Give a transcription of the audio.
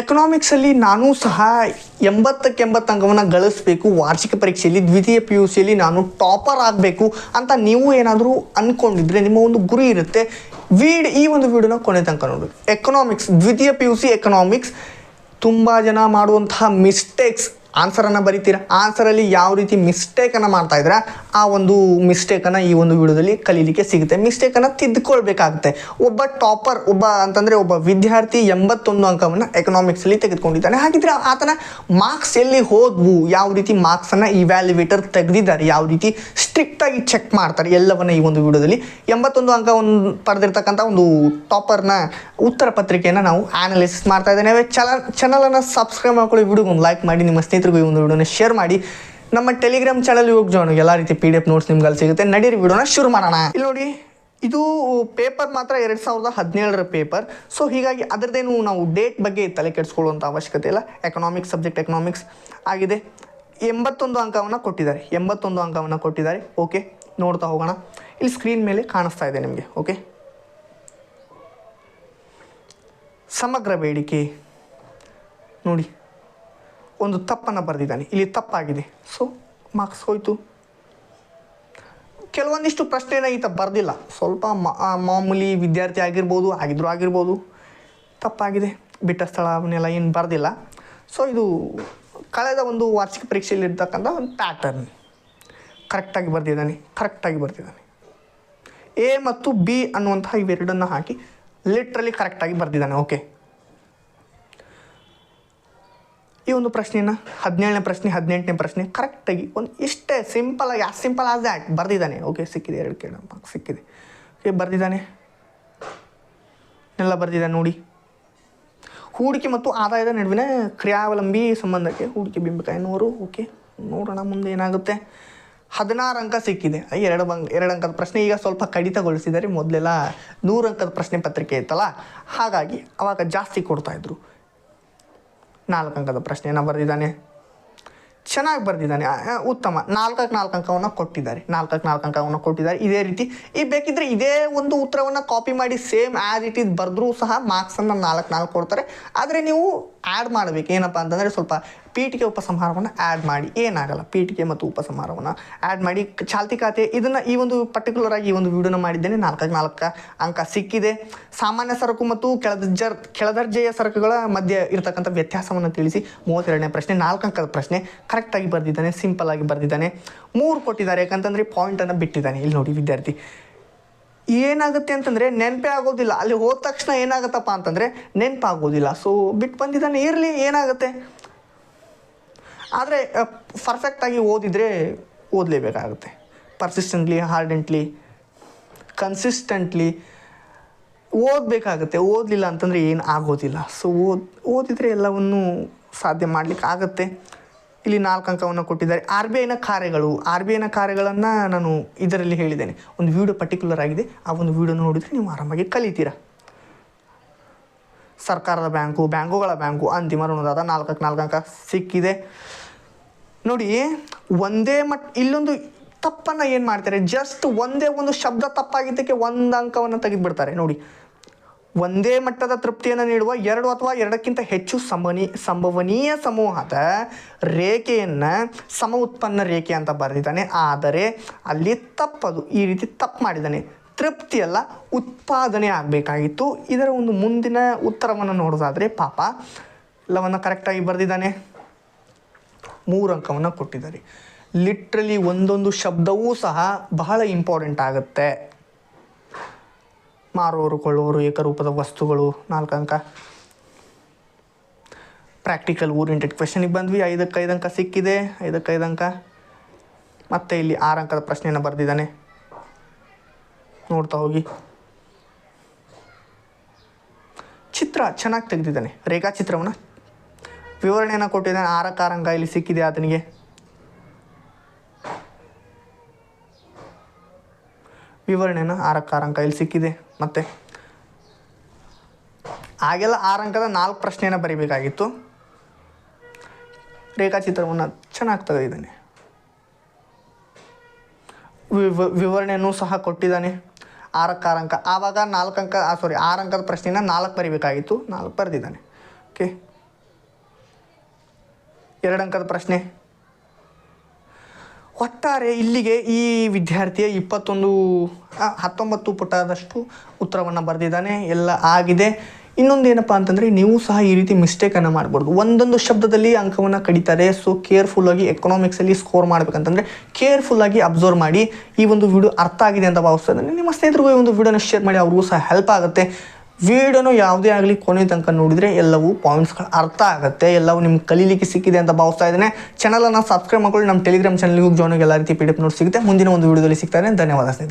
ಎಕನಾಮಿಕ್ಸಲ್ಲಿ ನಾನು ಸಹ ಎಂಬತ್ತಕ್ಕೆ ಎಂಬತ್ತು ಅಂಕವನ್ನು ಗಳಿಸಬೇಕು. ವಾರ್ಷಿಕ ಪರೀಕ್ಷೆಯಲ್ಲಿ, ದ್ವಿತೀಯ ಪಿ ಯು ಸಿಯಲ್ಲಿ ನಾನು ಟಾಪರ್ ಆಗಬೇಕು ಅಂತ ನೀವು ಏನಾದರೂ ಅಂದ್ಕೊಂಡಿದ್ರೆ ನಿಮ್ಮ ಒಂದು ಗುರಿ ಇರುತ್ತೆ. ವೀಡ್, ಈ ಒಂದು ವೀಡಿಯೋನ ಕೊನೆ ತನಕ ನೋಡಿ. ಎಕನಾಮಿಕ್ಸ್ ದ್ವಿತೀಯ ಪಿ ಯು ಸಿ ಎಕನಾಮಿಕ್ಸ್ ತುಂಬ ಜನ ಮಾಡುವಂತಹ ಮಿಸ್ಟೇಕ್ಸ್ ಆನ್ಸರನ್ನು ಬರಿತೀರ? ಆನ್ಸರಲ್ಲಿ ಯಾವ ರೀತಿ ಮಿಸ್ಟೇಕನ್ನು ಮಾಡ್ತಾ ಇದ್ದೀರಾ? ಆ ಒಂದು ಮಿಸ್ಟೇಕನ್ನು ಈ ಒಂದು ವಿಡಿಯೋದಲ್ಲಿ ಕಲೀಲಿಕ್ಕೆ ಸಿಗುತ್ತೆ. ಮಿಸ್ಟೇಕನ್ನು ತಿದ್ದುಕೊಳ್ಬೇಕಾಗುತ್ತೆ ಒಬ್ಬ ಟಾಪರ್ ಒಬ್ಬ ಅಂತಂದರೆ ಒಬ್ಬ ವಿದ್ಯಾರ್ಥಿ ಎಂಬತ್ತೊಂದು ಅಂಕವನ್ನು ಎಕನಾಮಿಕ್ಸಲ್ಲಿ ತೆಗೆದುಕೊಂಡಿದ್ದಾನೆ. ಹಾಗಿದ್ರೆ ಆತನ ಮಾರ್ಕ್ಸ್ ಎಲ್ಲಿ ಹೋದ್ವು? ಯಾವ ರೀತಿ ಮಾರ್ಕ್ಸನ್ನು ಇವ್ಯಾಲ್ಯುವೇಟರ್ ತೆಗೆದಿದ್ದಾರೆ? ಯಾವ ರೀತಿ ಸ್ಟ್ರಿಕ್ಟಾಗಿ ಚೆಕ್ ಮಾಡ್ತಾರೆ? ಎಲ್ಲವನ್ನ ಈ ಒಂದು ವಿಡಿಯೋದಲ್ಲಿ ಎಂಬತ್ತೊಂದು ಅಂಕವನ್ನು ಪಡೆದಿರ್ತಕ್ಕಂಥ ಒಂದು ಟಾಪರ್ನ ಉತ್ತರ ಪತ್ರಿಕೆಯನ್ನು ನಾವು ಅನಾಲಿಸಿಸ್ ಮಾಡ್ತಾ ಇದ್ದೇವೆ. ಚಲ ಚಾನಲನ್ನು ಸಬ್ಸ್ಕ್ರೈಬ್ ಮಾಡ್ಕೊಳ್ಳಿ. ವಿಡಿಯೋಗೆ ಒಂದು ಲೈಕ್ ಮಾಡಿ. ನಿಮ್ಮ ಸ್ನೇಹಿತರಿಗೂ ಈ ಒಂದು ವಿಡಿಯೋನ ಶೇರ್ ಮಾಡಿ. ನಮ್ಮ ಟೆಲಿಗ್ರಾಮ್ ಚಾನಲ್ ಹೋಗಿ ಜಾಯ್ನ್ ಎಲ್ಲ ರೀತಿ ಪಿ ಡಿ ಎಫ್ ನೋಟ್ಸ್ ನಿಮ್ಗೆ ಅಲ್ಲಿ ಸಿಗುತ್ತೆ. ನಡೀರಿ ವಿಡಿಯೋನ ಶುರು ಮಾಡೋಣ. ಇಲ್ಲಿ ನೋಡಿ, ಇದು ಪೇಪರ್ ಮಾತ್ರ ಎರಡು ಸಾವಿರದ ಹದಿನೇಳರ ಪೇಪರ್ ಸೊ ಹೀಗಾಗಿ ಅದರದ್ದೇನು ನಾವು ಡೇಟ್ ಬಗ್ಗೆ ತಲೆ ಕೆಡಿಸ್ಕೊಳ್ಳುವಂಥ ಅವಶ್ಯಕತೆ ಇಲ್ಲ. ಎಕನಾಮಿಕ್ಸ್ ಸಬ್ಜೆಕ್ಟ್ ಎಕನಾಮಿಕ್ಸ್ ಆಗಿದೆ. ಎಂಬತ್ತೊಂದು ಅಂಕವನ್ನು ಕೊಟ್ಟಿದ್ದಾರೆ. ಎಂಬತ್ತೊಂದು ಅಂಕವನ್ನು ಕೊಟ್ಟಿದ್ದಾರೆ. ಓಕೆ ನೋಡ್ತಾ ಹೋಗೋಣ. ಇಲ್ಲಿ ಸ್ಕ್ರೀನ್ ಮೇಲೆ ಕಾಣಿಸ್ತಾ ಇದೆ ನಿಮಗೆ. ಓಕೆ ಸಮಗ್ರ ಬೇಡಿಕೆ. ನೋಡಿ ಒಂದು ತಪ್ಪನ್ನು ಬರೆದಿದ್ದಾನೆ. ಇಲ್ಲಿ ತಪ್ಪಾಗಿದೆ. ಸೊ ಮಾರ್ಕ್ಸ್ ಹೋಯಿತು. ಕೆಲವೊಂದಿಷ್ಟು ಪ್ರಶ್ನೆನ ಈತ ಬರೆದಿಲ್ಲ. ಸ್ವಲ್ಪ ಮಾಮೂಲಿ ವಿದ್ಯಾರ್ಥಿ ಆಗಿರ್ಬೋದು, ಆಗಿದ್ರು ಆಗಿರ್ಬೋದು, ತಪ್ಪಾಗಿದೆ. ಬಿಟ್ಟ ಸ್ಥಳ ಅವನ್ನೆಲ್ಲ ಏನು ಬರೆದಿಲ್ಲ. ಸೊ ಇದು ಕಳೆದ ಒಂದು ವಾರ್ಷಿಕ ಪರೀಕ್ಷೆಯಲ್ಲಿ ಇರ್ತಕ್ಕಂಥ ಒಂದು ಪ್ಯಾಟರ್ನ್ ಕರೆಕ್ಟಾಗಿ ಬರೆದಿದ್ದಾನೆ. ಕರೆಕ್ಟಾಗಿ ಬರೆದಿದ್ದಾನೆ. ಎ ಮತ್ತು ಬಿ ಅನ್ನುವಂತಹ ಇವೆರಡನ್ನು ಹಾಕಿ ಲಿಟ್ರಲಿ ಕರೆಕ್ಟಾಗಿ ಬರೆದಿದ್ದಾನೆ. ಓಕೆ ಈ ಒಂದು ಪ್ರಶ್ನೆನ, ಹದಿನೇಳನೇ ಪ್ರಶ್ನೆ, ಹದಿನೆಂಟನೇ ಪ್ರಶ್ನೆ ಕರೆಕ್ಟಾಗಿ ಒಂದು ಇಷ್ಟೇ ಸಿಂಪಲ್ ಆಗಿ ಆಸ್ ಸಿಂಪಲ್ ಆಸ್ ದ್ಯಾಟ್ ಬರೆದಿದ್ದಾನೆ. ಓಕೆ ಸಿಕ್ಕಿದೆ, ಎರಡು ಕೇಳ ಸಿಕ್ಕಿದೆ. ಓಕೆ ಬರೆದಿದ್ದಾನೆ. ಎಲ್ಲ ಬರೆದಿದೆ ನೋಡಿ. ಹೂಡಿಕೆ ಮತ್ತು ಆದಾಯದ ನಡುವಿನ ಕ್ರಿಯಾವಲಂಬಿ ಸಂಬಂಧಕ್ಕೆ ಹೂಡಿಕೆ ಬಿಂಬಿಕ ಓಕೆ ನೋಡೋಣ ಮುಂದೆ ಏನಾಗುತ್ತೆ. ಹದಿನಾರು ಅಂಕ ಸಿಕ್ಕಿದೆ. ಎರಡು ಬಂಕ್ ಎರಡು ಅಂಕದ ಪ್ರಶ್ನೆ ಈಗ ಸ್ವಲ್ಪ ಕಡಿತಗೊಳಿಸಿದರೆ ಮೊದಲೆಲ್ಲ ನೂರು ಅಂಕದ ಪ್ರಶ್ನೆ ಪತ್ರಿಕೆ ಇತ್ತಲ್ಲ? ಹಾಗಾಗಿ ಅವಾಗ ಜಾಸ್ತಿ ಕೊಡ್ತಾಯಿದ್ರು ನಾಲ್ಕು ಅಂಕದ ಪ್ರಶ್ನೆಯನ್ನು ಬರೆದಿದ್ದಾನೆ. ಚೆನ್ನಾಗಿ ಬರೆದಿದ್ದಾನೆ. ಉತ್ತಮ. ನಾಲ್ಕಕ್ಕೆ ನಾಲ್ಕು ಅಂಕವನ್ನು ಕೊಟ್ಟಿದ್ದಾರೆ. ನಾಲ್ಕಕ್ಕೆ ನಾಲ್ಕು ಅಂಕವನ್ನು ಕೊಟ್ಟಿದ್ದಾರೆ. ಇದೇ ರೀತಿ ಈ ಬೇಕಿದ್ದರೆ ಇದೇ ಒಂದು ಉತ್ತರವನ್ನು ಕಾಪಿ ಮಾಡಿ ಸೇಮ್ ಆ್ಯಸ್ ಇಟ್ ಇಸ್ ಬರೆದ್ರೂ ಸಹ ಮಾರ್ಕ್ಸನ್ನು ನಾಲ್ಕು ನಾಲ್ಕು ಕೊಡ್ತಾರೆ. ಆದರೆ ನೀವು ಆ್ಯಡ್ ಮಾಡಬೇಕು. ಏನಪ್ಪ ಅಂತಂದರೆ ಸ್ವಲ್ಪ ಪೀಠಿಕೆ ಉಪಸಂಹಾರವನ್ನು ಆ್ಯಡ್ ಮಾಡಿ. ಏನಾಗಲ್ಲ, ಪೀಠಿಗೆ ಮತ್ತು ಉಪಸಂಹಾರವನ್ನು ಆ್ಯಡ್ ಮಾಡಿ. ಚಾಲ್ತಿ ಖಾತೆ, ಇದನ್ನು ಈ ಒಂದು ಪರ್ಟಿಕ್ಯುಲರ್ ಆಗಿ ಈ ಒಂದು ವಿಡಿಯೋನ ಮಾಡಿದ್ದೇನೆ. ನಾಲ್ಕು ನಾಲ್ಕು ಅಂಕ ಸಿಕ್ಕಿದೆ. ಸಾಮಾನ್ಯ ಸರಕು ಮತ್ತು ಕೆಳದರ್ಜರ್ ಕೆಳದರ್ಜೆಯ ಸರಕುಗಳ ಮಧ್ಯೆ ಇರತಕ್ಕಂಥ ವ್ಯತ್ಯಾಸವನ್ನು ತಿಳಿಸಿ. ಮೂವತ್ತೆರಡನೇ ಪ್ರಶ್ನೆ, ನಾಲ್ಕು ಅಂಕದ ಪ್ರಶ್ನೆ ಕರೆಕ್ಟಾಗಿ ಬರೆದಿದ್ದಾನೆ ಸಿಂಪಲ್ ಆಗಿ ಬರೆದಿದ್ದಾನೆ. ಮೂರು ಕೊಟ್ಟಿದ್ದಾರೆ, ಯಾಕಂತಂದರೆ ಪಾಯಿಂಟನ್ನು ಬಿಟ್ಟಿದ್ದಾನೆ. ಇಲ್ಲಿ ನೋಡಿ ವಿದ್ಯಾರ್ಥಿ. ಏನಾಗುತ್ತೆ ಅಂತಂದರೆ ನೆನಪೇ ಆಗೋದಿಲ್ಲ. ಅಲ್ಲಿ ಹೋದ ತಕ್ಷಣ ಏನಾಗುತ್ತಪ್ಪ ಅಂತಂದರೆ ನೆನಪಾಗೋದಿಲ್ಲ. ಸೊ ಬಿಟ್ಟು ಬಂದಿದ್ದಾನೆ, ಇರಲಿ, ಏನಾಗುತ್ತೆ? ಆದರೆ ಪರ್ಫೆಕ್ಟಾಗಿ ಓದಿದರೆ ಓದಲೇಬೇಕಾಗುತ್ತೆ. Persistently ಹಾರ್ಡೆಂಟ್ಲಿ consistently ಓದಬೇಕಾಗುತ್ತೆ. ಓದಲಿಲ್ಲ ಅಂತಂದರೆ ಏನು ಆಗೋದಿಲ್ಲ. ಸೊ ಓದ್, ಓದಿದರೆ ಎಲ್ಲವನ್ನು ಸಾಧ್ಯ ಮಾಡಲಿಕ್ಕೆ ಆಗುತ್ತೆ ಇಲ್ಲಿ ನಾಲ್ಕು ಅಂಕವನ್ನು ಕೊಟ್ಟಿದ್ದಾರೆ. ಆರ್ ಬಿ ಐನ ಕಾರ್ಯಗಳು. ಆರ್ ಬಿ ಐನ ಕಾರ್ಯಗಳನ್ನು ನಾನು ಇದರಲ್ಲಿ ಹೇಳಿದ್ದೇನೆ. ಒಂದು ವೀಡಿಯೋ ಪರ್ಟಿಕ್ಯುಲರ್ ಆಗಿದೆ. ಆ ಒಂದು ವೀಡಿಯೋ ನೋಡಿದರೆ ನೀವು ಆರಾಮಾಗಿ ಕಲಿತೀರಾ. ಸರ್ಕಾರದ ಬ್ಯಾಂಕು, ಬ್ಯಾಂಕುಗಳ ಬ್ಯಾಂಕು, ಅಂತಿಮ ಋಣದಾದ ನಾಲ್ಕಕ್ಕೆ ನಾಲ್ಕು ಅಂಕ ಸಿಕ್ಕಿದೆ. ನೋಡಿ, ಒಂದೇ ಮಟ್, ಇಲ್ಲೊಂದು ತಪ್ಪನ್ನು ಏನು ಮಾಡ್ತಾರೆ? ಜಸ್ಟ್ ಒಂದೇ ಒಂದು ಶಬ್ದ ತಪ್ಪಾಗಿದ್ದಕ್ಕೆ ಒಂದು ಅಂಕವನ್ನು ತೆಗೆದುಬಿಡ್ತಾರೆ. ನೋಡಿ, ಒಂದೇ ಮಟ್ಟದ ತೃಪ್ತಿಯನ್ನು ನೀಡುವ ಎರಡು ಅಥವಾ ಎರಡಕ್ಕಿಂತ ಹೆಚ್ಚು ಸಂಭವನಿ ಸಂಭವನೀಯ ಸಮೂಹದ ರೇಖೆಯನ್ನು ಸಮ ಉತ್ಪನ್ನ ರೇಖೆ ಅಂತ ಬರೆದಿದ್ದಾನೆ. ಆದರೆ ಅಲ್ಲಿ ತಪ್ಪದು, ಈ ರೀತಿ ತಪ್ಪು ಮಾಡಿದ್ದಾನೆ. ತೃಪ್ತಿ ಅಲ್ಲ ಉತ್ಪಾದನೆ ಆಗಬೇಕಾಗಿತ್ತು. ಇದರ ಒಂದು ಮುಂದಿನ ಉತ್ತರವನ್ನು ನೋಡೋದಾದರೆ ಪಾಪ ಎಲ್ಲವನ್ನು ಕರೆಕ್ಟಾಗಿ ಬರೆದಿದ್ದಾನೆ. ಮೂರು ಅಂಕವನ್ನು ಕೊಟ್ಟಿದ್ದಾರೆ. ಲಿಟ್ರಲಿ ಒಂದೊಂದು ಶಬ್ದವೂ ಸಹ ಬಹಳ ಇಂಪಾರ್ಟೆಂಟ್ ಆಗುತ್ತೆ. ಮಾರೋರು ಕೊಳ್ಳುವವರು ಏಕರೂಪದ ವಸ್ತುಗಳು, ನಾಲ್ಕು ಅಂಕ. ಪ್ರಾಕ್ಟಿಕಲ್ ಓರಿಯೆಂಟೆಡ್ ಕ್ವೆಶನಿಗೆ ಬಂದ್ವಿ. ಐದಕ್ಕೆ ಐದು ಅಂಕ ಸಿಕ್ಕಿದೆ. ಐದಕ್ಕೆ ಐದು ಅಂಕ. ಮತ್ತೆ ಇಲ್ಲಿ ಆರು ಅಂಕದ ಪ್ರಶ್ನೆಯನ್ನು ಬರೆದಿದ್ದಾನೆ. ನೋಡ್ತಾ ಹೋಗಿ. ಚಿತ್ರ ಚೆನ್ನಾಗಿ ತೆಗೆದಿದ್ದಾನೆ. ರೇಖಾಚಿತ್ರವನ್ನು. ವಿವರಣೆಯನ್ನು ಕೊಟ್ಟಿದ್ದಾನೆ. ಆರಕಾರಂಗ ಆರು ಇಲ್ಲಿ ಸಿಕ್ಕಿದೆ ಆತನಿಗೆ. ವಿವರಣೆಯನ್ನು ಆರಕಾರಂಕ ಆರು ಇಲ್ಲಿ ಸಿಕ್ಕಿದೆ. ಮತ್ತೆ ಆಗೆಲ್ಲ ಆರಂಕದ ನಾಲ್ಕು ಪ್ರಶ್ನೆಯನ್ನು ಬರೀಬೇಕಾಗಿತ್ತು. ರೇಖಾಚಿತ್ರವನ್ನು ಚೆನ್ನಾಗಿ ತೆಗೆದಿದ್ದಾನೆ. ವಿವ, ವಿವರಣೆಯನ್ನು ಸಹ ಕೊಟ್ಟಿದ್ದಾನೆ. ಆರಕ್ಕೆ ಅಂಕ ಆವಾಗ ನಾಲ್ಕು ಅಂಕ ಸಾರಿ ಆರು ಅಂಕದ ಪ್ರಶ್ನೆನ ನಾಲ್ಕು ಬರಿಬೇಕಾಗಿತ್ತು. ನಾಲ್ಕು ಬರೆದಿದ್ದಾನೆ. ಓಕೆ ಎರಡು ಅಂಕದ ಪ್ರಶ್ನೆ. ಒಟ್ಟಾರೆ ಇಲ್ಲಿಗೆ ಈ ವಿದ್ಯಾರ್ಥಿಯ ಇಪ್ಪತ್ತೊಂದು ಹತ್ತೊಂಬತ್ತು ಪುಟದಷ್ಟು ಉತ್ತರವನ್ನು ಬರೆದಿದ್ದಾನೆ. ಎಲ್ಲ ಆಗಿದೆ. ಇನ್ನೊಂದು ಏನಪ್ಪ ಅಂತಂದರೆ ನೀವು ಸಹ ಈ ರೀತಿ ಮಿಸ್ಟೇಕನ್ನು ಮಾಡಬಾರ್ದು ಒಂದೊಂದು ಶಬ್ದದಲ್ಲಿ ಅಂಕವನ್ನು ಕಡಿತಾರೆ ಸೊ ಕೇರ್ಫುಲ್ಲಾಗಿ ಎಕನಾಮಿಕ್ಸಲ್ಲಿ ಸ್ಕೋರ್ ಮಾಡಬೇಕಂತಂದರೆ ಕೇರ್ಫುಲ್ಲಾಗಿ ಅಬ್ಸರ್ವ್ ಮಾಡಿ ಈ ಒಂದು ವಿಡಿಯೋ ಅರ್ಥ ಆಗಿದೆ ಅಂತ ಭಾವಿಸ್ತಾ ನಿಮ್ಮ ಸ್ನೇಹಿತರಿಗೂ ಈ ಒಂದು ವಿಡಿಯೋನ ಶೇರ್ ಮಾಡಿ ಅವ್ರಿಗೂ ಸಹ ಹೆಲ್ಪ್ ಆಗುತ್ತೆ. ವಿಡಿಯೋನು ಯಾವುದೇ ಆಗಲಿ ಕೊನೆ ತನಕ ನೋಡಿದರೆ ಎಲ್ಲವೂ ಪಾಯಿಂಟ್ಸ್ಗಳು ಅರ್ಥ ಆಗುತ್ತೆ, ಎಲ್ಲವೂ ನಿಮ್ಗೆ ಕಲೀಲಿಕ್ಕೆ ಸಿಕ್ಕಿದೆ ಅಂತ ಭಾವಿಸ್ತಾ ಇದ್ದೇನೆ. ಚಾನಲನ್ನು ಸಬ್ಸ್ಕ್ರೈಬ್ ಮಾಡ್ಕೊಳ್ಳಿ. ನಮ್ಮ ಟೆಲಿಗ್ರಾಮ್ ಚಾನಲ್ಗೂ ಜಾಯ್ನಾಗಿ ಜಾಯ್ನ್ ಎಲ್ಲ ರೀತಿ ಪಿ ಡಿ ನೋಡಿ ಸಿಗುತ್ತೆ. ಮುಂದಿನ ಒಂದು ವಿಡಿಯೋದಲ್ಲಿ ಸಿಗ್ತಾರೆ ಧನ್ಯವಾದ ಸ್ನೇಹಿತರೆ.